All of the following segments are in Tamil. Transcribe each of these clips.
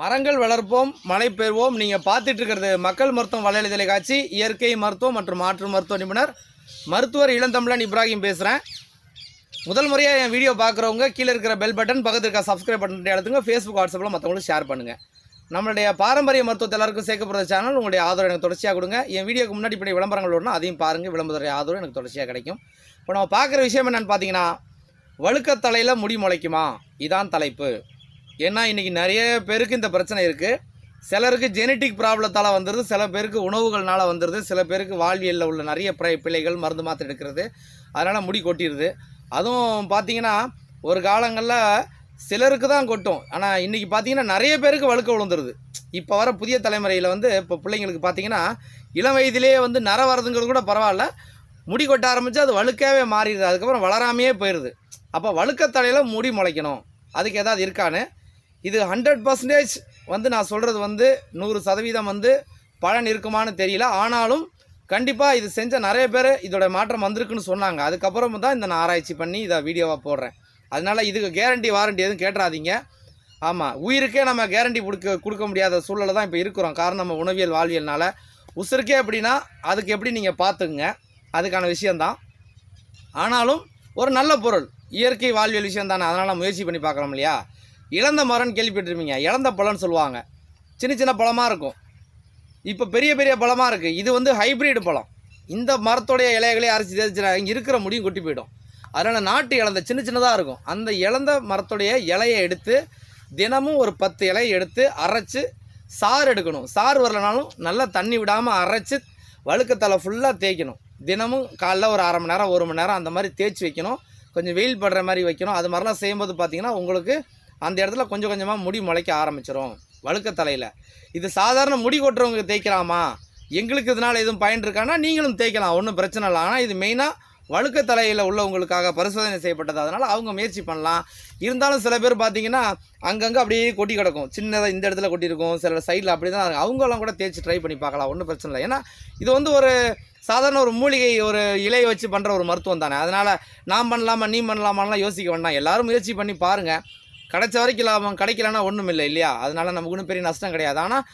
மரங்கள் வளர்ப்போம் மழை பெறுவோம். நீங்கள் பார்த்துட்டு இருக்கிறது மக்கள் மருத்துவம் வலையலை தொலைக்காட்சி இயற்கை மருத்துவம் மற்றும் மாற்று மருத்துவ நிபுணர் மருத்துவர் இளந்தமிழன் இப்ராஹிம் பேசுகிறேன் முதல் முறையாக என் வீடியோ பார்க்குறவங்க கீழே இருக்கிற பெல் பட்டன் பக்கத்தில் இருக்க சப்ஸ்கிரைப் பட்டன் எடுத்துங்க ஃபேஸ்புக் வாட்ஸ்அப்பில் மற்றவங்களுக்கு ஷேர் பண்ணுங்கள் நம்மளுடைய பாரம்பரிய மருத்துவத்தை எல்லாருக்கும் சேர்க்கப்படுற சேனல் உங்களுடைய ஆதரவு எனக்கு தொடர்ச்சியாக கொடுங்க. என் வீடியோக்கு முன்னாடி இப்படி விளம்பரங்கள் வரணும் அதையும் பாருங்கள் விளம்பரத்துடைய ஆதரவு எனக்கு தொடர்ச்சியாக கிடைக்கும். இப்போ நம்ம பார்க்குற விஷயம் என்னென்னு பார்த்தீங்கன்னா வழுக்கத்தலையில் முடி முளைக்குமா? இதான் தலைப்பு. ஏன்னா இன்றைக்கி நிறைய பேருக்கு இந்த பிரச்சனை இருக்குது சிலருக்கு ஜெனட்டிக் ப்ராப்ளத்தால் வந்துடுது சில பேருக்கு உணவுகள்னால வந்துடுது சில பேருக்கு வாழ்வியலில் உள்ள நிறைய பிழை பிள்ளைகள் மருந்து மாத்திரை எடுக்கிறது. அதனால் முடி கொட்டிடுது அதுவும் பார்த்தீங்கன்னா ஒரு காலங்களில் சிலருக்கு தான் கொட்டும். ஆனால் இன்றைக்கி பார்த்தீங்கன்னா நிறைய பேருக்கு வழுக்க விழுந்துருது. இப்போ வர புதிய தலைமுறையில் வந்து இப்போ பிள்ளைங்களுக்கு பார்த்தீங்கன்னா இளம் வயதிலேயே வந்து நர வரதுங்கிறது கூட பரவாயில்ல. முடி கொட்ட ஆரம்பித்து அது வழுக்காவே மாறிடுது. அதுக்கப்புறம் வளராமையே போயிடுது அப்போ வழுக்க தலையில் முடி முளைக்கணும். அதுக்கு ஏதாவது இருக்கான்னு இது ஹண்ட்ரட் பர்சன்டேஜ் வந்து நான் சொல்கிறது வந்து நூறு சதவீதம் வந்து பலன் இருக்குமான்னு தெரியல. ஆனாலும் கண்டிப்பாக இது செஞ்ச நிறைய பேர் இதோட மாற்றம் வந்திருக்குன்னு சொன்னாங்க. அதுக்கப்புறம் தான் இந்த நான் ஆராய்ச்சி பண்ணி இதை வீடியோவாக போடுறேன். அதனால் இதுக்கு கேரண்டி வாரண்டி எதுவும் கேட்டுறாதீங்க. ஆமாம் உயிருக்கே நம்ம கேரண்டி கொடுக்க கொடுக்க முடியாத சூழலை தான் இப்போ இருக்கிறோம். காரணம் நம்ம உணவியல் வாழ்வியல்னால. உசுருக்கே அப்படின்னா அதுக்கு எப்படி நீங்கள் பார்த்துக்குங்க. அதுக்கான விஷயந்தான் ஆனாலும் ஒரு நல்ல பொருள். இயற்கை வாழ்வியல் விஷயம் தானே. அதனால் முயற்சி பண்ணி பார்க்கலாம் இல்லையா? இழந்த மரம்னு கேள்விப்பட்டிருப்பீங்க. இழந்த பழம்னு சொல்லுவாங்க. சின்ன சின்ன பழமாக இருக்கும். இப்போ பெரிய பெரிய பழமாக இருக்குது இது வந்து ஹைப்ரிட் பழம். இந்த மரத்தோடைய இலைகளே அரைச்சி தேய்ச்சினா இங்கே இருக்கிற முடியும் கொட்டி போயிடும். அதனால் நாட்டு இழந்த சின்ன சின்னதாக இருக்கும். அந்த இழந்த மரத்துடைய இலையை எடுத்து தினமும் ஒரு பத்து இலையை எடுத்து அரைச்சி சாறு எடுக்கணும். சாறு வரலனாலும் நல்லா தண்ணி விடாமல் அரைச்சி வழுக்கத்தலை ஃபுல்லாக தேய்க்கணும். தினமும் காலைல ஒரு அரை மணி நேரம் ஒரு மணி நேரம் அந்த மாதிரி தேய்ச்சி வைக்கணும். கொஞ்சம் வெயில் படுற மாதிரி வைக்கணும். அது மாதிரிலாம் செய்யும்போது பார்த்திங்கன்னா உங்களுக்கு அந்த இடத்துல கொஞ்சம் கொஞ்சமாக முடி முளைக்க ஆரம்பிச்சிரும். வழுக்கத்தலையில் இது சாதாரண முடி கொட்டுறவங்க தேய்க்கலாமா? எங்களுக்கு இதனால் எதுவும் பயன் இருக்கானா? நீங்களும் தேய்க்கலாம். ஒன்றும் பிரச்சனை இல்லை. ஆனால் இது மெயினாக வழுக்கத்தலையில் உள்ளவங்களுக்காக பரிசோதனை செய்யப்பட்டது. அதனால் அவங்க முயற்சி பண்ணலாம். இருந்தாலும் சில பேர் பார்த்தீங்கன்னா அங்கங்கே அப்படியே கொட்டி கிடக்கும். சின்னதாக இந்த இடத்துல கொட்டியிருக்கும். சில சைடில் அப்படி தான் அவங்களாம் கூட தேய்ச்சி ட்ரை பண்ணி பார்க்கலாம். ஒன்றும் பிரச்சனை இல்லை. ஏன்னா இது வந்து ஒரு சாதாரண ஒரு மூலிகை ஒரு இலையை வச்சு பண்ணுற ஒரு மருத்துவம் தானே. அதனால் நான் பண்ணலாமா? நீ பண்ணலாமான்லாம் யோசிக்க வேண்டாம். எல்லோரும் முயற்சி பண்ணி பாருங்கள் கிடைச்ச வரைக்கும் லாபம் கிடைக்கலன்னா ஒன்றும் இல்லை இல்லையா? அதனால நமக்கு ஒன்றும் பெரிய நஷ்டம் கிடையாது. ஆனால்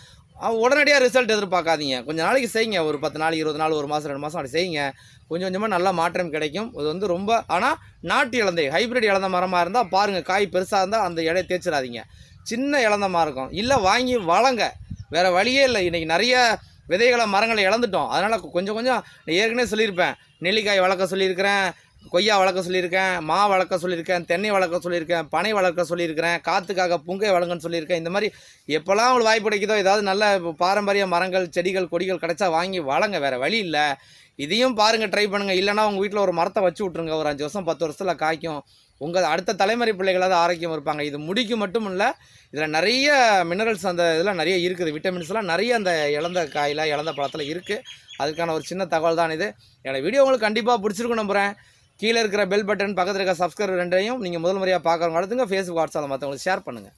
உடனடியாக ரிசல்ட் எதிர்பார்க்காதீங்க. கொஞ்சம் நாளைக்கு செய்யுங்க. ஒரு பத்து நாள் இருபது நாள் ஒரு மாதம் ரெண்டு மாதம் அப்படி செய்யுங்க. கொஞ்சம் கொஞ்சமாக நல்ல மாற்றம் கிடைக்கும். இது வந்து ரொம்ப ஆனால் நாட்டு இழந்தை ஹைப்ரிட் இழந்த மரமாக இருந்தால் பாருங்கள் காய் பெருசாக இருந்தால் அந்த இடையை தேய்ச்சிடாதீங்க. சின்ன இழந்தமாக இருக்கும். இல்லை வாங்கி வளங்க. வேறு வழியே இல்லை. இன்றைக்கி நிறைய விதைகளை மரங்களை இழந்துட்டோம். அதனால் கொஞ்சம் கொஞ்சம் ஏற்கனவே சொல்லியிருப்பேன். நெல்லிக்காய் வளர்க்க சொல்லியிருக்கிறேன். கொய்யா வளர்க்க சொல்லியிருக்கேன் மா வளர்க்க சொல்லியிருக்கேன் தென்னை வளர்க்க சொல்லியிருக்கேன் பனை வளர்க்க சொல்லியிருக்கிறேன் காற்றுக்காக புங்கை வளங்கன்னு சொல்லியிருக்கேன். இந்த மாதிரி எப்போல்லாம் உங்களுக்கு வாய்ப்பு கிடைக்குதோ ஏதாவது நல்ல பாரம்பரிய மரங்கள் செடிகள் கொடிகள் கிடைச்சா வாங்கி வளங்க வேறு வழி இல்லை. இதையும் பாருங்கள் ட்ரை பண்ணுங்கள் இல்லைனா உங்கள் வீட்டில் ஒரு மரத்தை வச்சு விட்ருங்க ஒரு அஞ்சு வருஷம் பத்து வருஷத்தில் காய்க்கும். உங்கள் அடுத்த தலைமுறை பிள்ளைகளாவது ஆரோக்கியம் இருப்பாங்க. இது முடிக்கு மட்டும் இல்லை இதில் நிறைய மினரல்ஸ் அந்த இதெல்லாம் நிறைய இருக்குது. விட்டமின்ஸ்லாம் நிறைய அந்த இழந்த காயில் இழந்த பழத்தில் இருக்குது அதுக்கான ஒரு சின்ன தகவல் தான் இது. என்னோடய வீடியோ உங்களுக்கு கண்டிப்பாக பிடிச்சிருக்கும் நம்புகிறேன் கீழே இருக்கிற பெல் பட்டன் பக்கத்தில் இருக்க சப்ஸ்கிரைப் ரெண்டையும் நீங்கள் முதல் முறையாக பார்க்குறவங்க அடுத்துங்க ஃபேஸ்புக் வாட்ஸ்அப்பில் மற்றவங்களுக்கு ஷேர் பண்ணுங்கள்